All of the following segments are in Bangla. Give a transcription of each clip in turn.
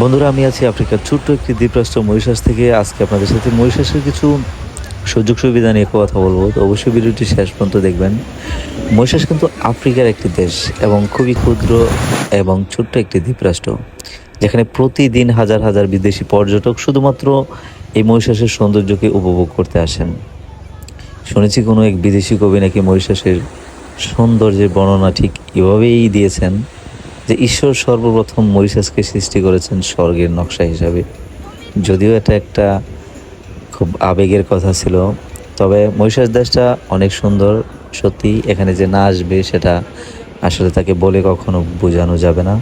বন্ধুরা, আমি আছি আফ্রিকার ছোট্ট একটি দ্বীপরাষ্ট্র মরিশাস থেকে। আজকে আপনাদের সাথে মরিশাসের কিছু সুযোগ সুবিধা নিয়ে কথা বলব, তো অবশ্যই ভিডিওটি শেষ পর্যন্ত দেখবেন। মরিশাস কিন্তু আফ্রিকার একটি দেশ এবং খুবই ক্ষুদ্র এবং ছোট্ট একটি দ্বীপরাষ্ট্র। যেখানে প্রতিদিন হাজার হাজার বিদেশি পর্যটক শুধুমাত্র এই মহিষাসের সৌন্দর্যকে উপভোগ করতে আসেন। শুনেছি কোনো এক বিদেশি কবি নাকি মহিষাসের সৌন্দর্যের বর্ণনা ঠিক এভাবেই দিয়েছেন। যে ঈশ্বর সর্বপ্রথম মরিশাসকে সৃষ্টি করেছেন স্বর্গের নকশা হিসাবে। যদিও এটা একটা খুব আবেগের কথা ছিল, তবে মরিশাস দেশটা অনেক সুন্দর, সত্যি এখানে যে না আসবে সেটা আসলে তাকে বলে কখনো বোঝানো যাবে না।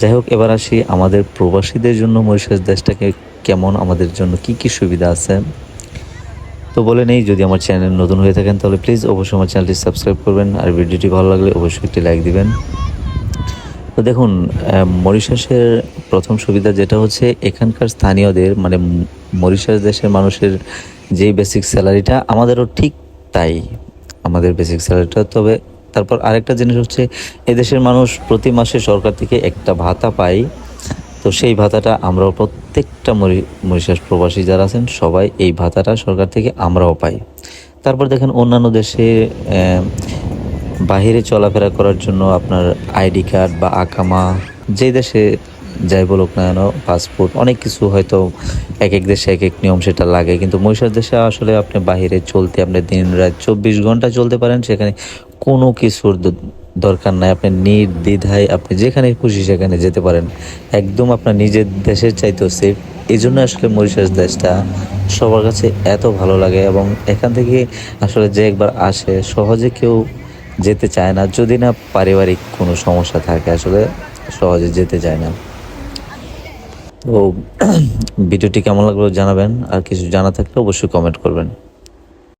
যাই হোক, এবার আসি আমাদের প্রবাসীদের জন্য মরিশাস দেশটাকে কেমন, আমাদের জন্য কি কি সুবিধা আছে? তো বলে নেই, যদি আমার চ্যানেল নতুন হয়ে থাকেন তাহলে প্লিজ অবশ্যই আমার চ্যানেলটি সাবস্ক্রাইব করবেন, আর ভিডিওটি ভালো লাগলে অবশ্যই একটি লাইক দিবেন। তো দেখুন মরিশাসের প্রথম সুবিধা যেটা হচ্ছে এখানকার স্থানীয়দের মানে মরিশাস দেশের মানুষের যে বেসিক স্যালারিটা আমাদেরও ঠিক তাই, আমাদের বেসিক স্যালারিটা তবে তারপর আরেকটা জিনিস হচ্ছে, এদেশের মানুষ প্রতি মাসে সরকার থেকে একটা ভাতা পায়। তো সেই ভাতাটা আমরাও প্রত্যেকটা মরি- মরিশাস প্রবাসী যারা আছেন, সবাই এই ভাতাটা সরকার থেকে আমরাও পাই। তারপর দেখেন অন্যান্য দেশে বাহিরে চলাফেরা করার জন্য আপনার আইডি কার্ড বা আকামা যে দেশে যাই বলুক না কেন, পাসপোর্ট, অনেক কিছু হয়তো এক এক দেশে এক এক নিয়ম সেটা লাগে। কিন্তু মহিষার দেশে আসলে আপনি বাহিরে চলতে আপনি দিন রাত চব্বিশ ঘণ্টা চলতে পারেন, সেখানে কোনো কিছুর দরকার নাই। আপনি নির্দ্বিধায় আপনি যেখানে খুশি সেখানে যেতে পারেন। একদম আপনার নিজের দেশের চাইতেও সেফ এই জন্য আসলে মরিশাস দেশটা সবার কাছে এত ভালো লাগে এবং এখান থেকে আসলে যে একবার আসে, সহজে কেউ যেতে চায় না। যদি না পারিবারিক কোনো সমস্যা থাকে, আসলে সহজে যেতে চায় না। তো, ভিডিওটি কেমন লাগল জানাবেন। আর কিছু জানা থাকলে অবশ্যই কমেন্ট করবেন।